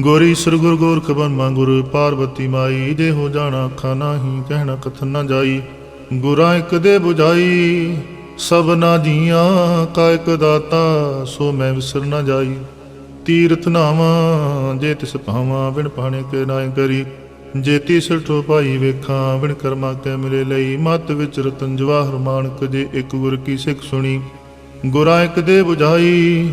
ਗੋਰੀ ਸਰ ਗੁਰ ਗੋਰਖ ਬਨਮਾ ਗੁਰ ਪਾਰਵਤੀ ਮਾਈ ਜੇ ਹੋ ਜਾਣਾ ਅੱਖਾਂ ਨਾਹੀ, ਕਹਿਣਾ ਕਥਨ ਨਾ ਜਾਈ, ਗੁਰਾਂ ਇੱਕ ਦੇ 부ਝਾਈ ਸਭਨਾ ਜੀਆਂ ਕਾ ਇੱਕ ਦਾਤਾ, ਸੋ ਮੈਂ ਵਿਸਰ ਨਾ ਜਾਈ। ਤੀਰਥ ਨਾਵਾਂ, ਜੇ ਤਿਸ ਭਾਵਾਂ, ਬਿਨ ਪਾਣੇ ਕੇ ਨਾਇ ਕਰੀ। ਜੇ ਤਿਸ ਠੋ ਭਾਈ ਵੇਖਾਂ, ਬਿਨ ਕਰਮਾ ਕੇ ਮਿਲੇ ਲਈ। ਮਤ ਵਿੱਚ ਰਤਨ ਜਵਾਹਰ ਮਾਨਕ, ਜੇ ਇੱਕ ਗੁਰ ਕੀ ਸਿੱਖ ਸੁਣੀ। ਗੁਰਾਂ ਇੱਕ ਦੇ 부ਝਾਈ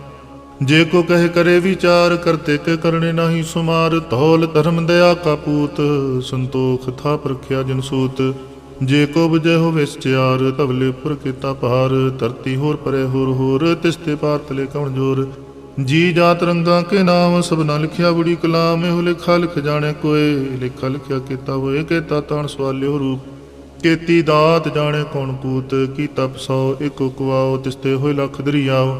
ਜੇ ਕੋ ਕਹੇ ਕਰੇ ਵਿਚਾਰ ਕਰਤੇ ਕੇ ਕਰਨੇ ਨਹੀਂ ਸੁਮਾਰ। ਧੌਲ ਧਰਮ ਦਇਆ ਕਾ ਪੂਤ, ਸੰਤੋਖ ਥਾ ਪ੍ਰਖਿਆ ਜਨ ਸੂਤ। ਜੇ ਕੋ ਬਜੈ ਹੋਵੇ ਸਚਿਆਰ ਤਵਲੇ ਉੱਪਰ ਕੀਤਾ ਭਾਰ। ਧਰਤੀ ਹੋਰ ਪਰੇ ਹੋਰ ਹੋਰ, ਤਿਸ ਤੇ ਪਾਰ ਕਉਣ ਜੋਰ। ਜੀ ਜਾਤ ਰੰਗਾ ਕੇ ਨਾਮ, ਸਭਨਾ ਲਿਖਿਆ ਬੜੀ ਕਲਾਮ। ਇਹੋ ਲਿਖਾ ਲਿਖ ਜਾਣੇ ਕੋਏ, ਲਿਖਾ ਲਿਖਿਆ ਕੀਤਾ ਹੋਏ ਕੀਤਾ ਤਾਣ ਸਵਾਲਿਓ ਰੂਪ। ਕੀਤੀ ਦਾਤ ਜਾਣੇ ਕੌਣ ਕੂਤ ਕੀਤਾ ਪਸੋ ਇਕੋ ਕੁਆਓ ਤਿਸਤੇ ਹੋਏ ਲੱਖ ਦਰਿਆਓ।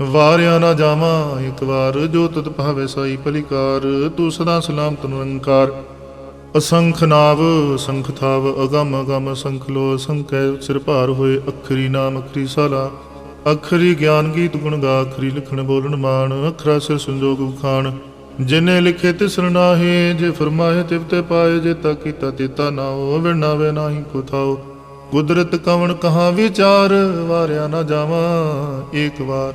ਵਾਰਿਆ ਨਾ ਜਾਵਾਂ, ਇੱਕ ਵਾਰ ਜੋ ਤਤ ਭਾਵੇ ਸਾਈ ਪਲਿਕਾਰ ਤੂੰ ਸਦਾ ਸਲਾਮਤ ਨਿਰੰਕਾਰ ਅਸੰਖ ਨਾਵ, ਅਸੰਖ ਥਾਵ, ਅਗਮ ਅਗਮ ਸੰਖ ਲੋ ਅਸੰਖੈ ਸਿਰ ਭਾਰ ਹੋਏ, ਅਖਰੀ ਨਾਮ, ਅਖਰੀ ਸਾਲਾ। ਅਖਰੀ ਗਿਆਨ ਗੀਤ ਗੁਣ ਗਾ, ਅਖਰੀ ਲਿਖਣ ਬੋਲਣ ਮਾਨ ਅਖਰਾ ਸਿਰ ਸੰਜੋਗ ਖਾਨ ਜਿਨੇ ਲਿਖੇ ਤਿਸ ਨਾਹੀ, ਜੇ ਫਰਮਾਏ ਤਿਵ ਤੇ ਪਾਏ, ਜੇ ਤਾ ਕੀਤਾ ਤੇਤਾ ਨਾਉ ਵਿਣਾਵੇ ਨਾਹੀ ਕੋ ਥਾਉ ਕੁਦਰਤ ਕਵਣ ਕਹਾ ਵਿਚਾਰ, ਵਾਰਿਆ ਨਾ ਜਾਵਾਂ ਏਕ ਵਾਰ।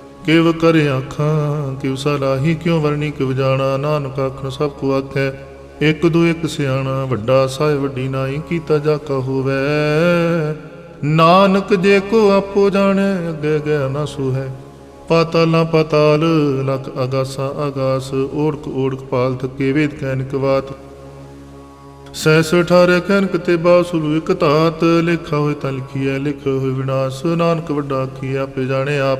ਕਿਵ ਕਰੇ ਆਖਾਂ ਕਿਵ ਸਲਾਹੀ ਕਿਉ ਵਰਣੀ, ਕਿਵ ਜਾਣਾ, ਨਾਨਕ ਆਖਣ ਸਭ ਕੋ ਆਖੈ। ਇੱਕ ਦੋ ਇੱਕ ਸਿਆਣਾ, ਵੱਡਾ ਸਾਹਿਬ, ਵੱਡੀ ਨਾਈ ਕੀਤਾ ਜਾ ਕਾ ਨਾਨਕ ਜੇ ਕੋ ਆਪੋ ਜਾਣੇ, ਅੱਗੇ ਗਿਆ ਨਾ ਸੁਹੈ। ਪਾਤਾਲਾਂ ਪਾਤਾਲ, ਲਖ ਅਗਾਸਾ ਅਗਾਸ, ਓੜਕ ਓੜਕ ਪਾਲ ਥਕੇ ਵੇਦ ਕੈਨਿਕ ਬਾਤ ਸੈਸ ਅਠਾਰੇ ਕੈਨਕ ਤੇ ਬਾਸੁਲ ਇਕ ਧਾਤ, ਲਿਖਾ ਹੋਏ ਤਾਂ ਲਿਖੀਐ ਲਿਖ ਹੋਏ ਵਿਨਾਸ਼, ਨਾਨਕ ਵੱਡਾ ਕੀ ਆਪੇ ਜਾਣੇ ਆਪ।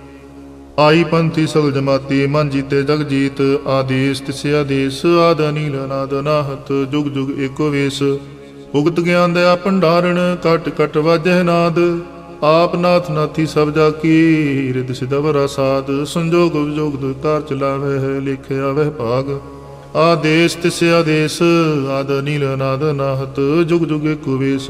ਆਈ ਪੰਥੀ ਸਗਲ ਜਮਾਤੀ, ਮਨ ਜੀਤੇ ਜਗ ਜੀਤ, ਆਦੇਸ ਤਿਸੇ ਆਦੇਸ ਆਦ ਅਨੀਲ ਅਨਾਦ ਅਨਾਹਤ ਜੁਗ ਜੁਗ ਏਕੋ ਵੇਸ। ਉਗਤ ਗਿਆਨ ਦਇਆ ਭੰਡਾਰਣ, ਕਟ ਕਟ ਵਾਜਹਿ ਨਾਦ। ਆਪ ਨਾਥ ਨਾਥੀ ਸਭ ਜਾ ਕੀ ਰਿਦ ਸਿਦਵਰਾ ਸਾਧ ਸੰਜੋਗ ਵਿਜੋਗ ਦੁ ਕਾਰ ਚਲਾਵੇ ਹੈ ਲਿਖਿਆ ਵਹਿ ਭਾਗ। ਆਦੇਸ ਤਿਸੇ ਆਦੇਸ ਆਦ ਅਨੀਲ ਅਨਾਦ ਅਨਾਹਤ ਜੁਗ ਜੁਗ ਏਕੋ ਵੇਸ।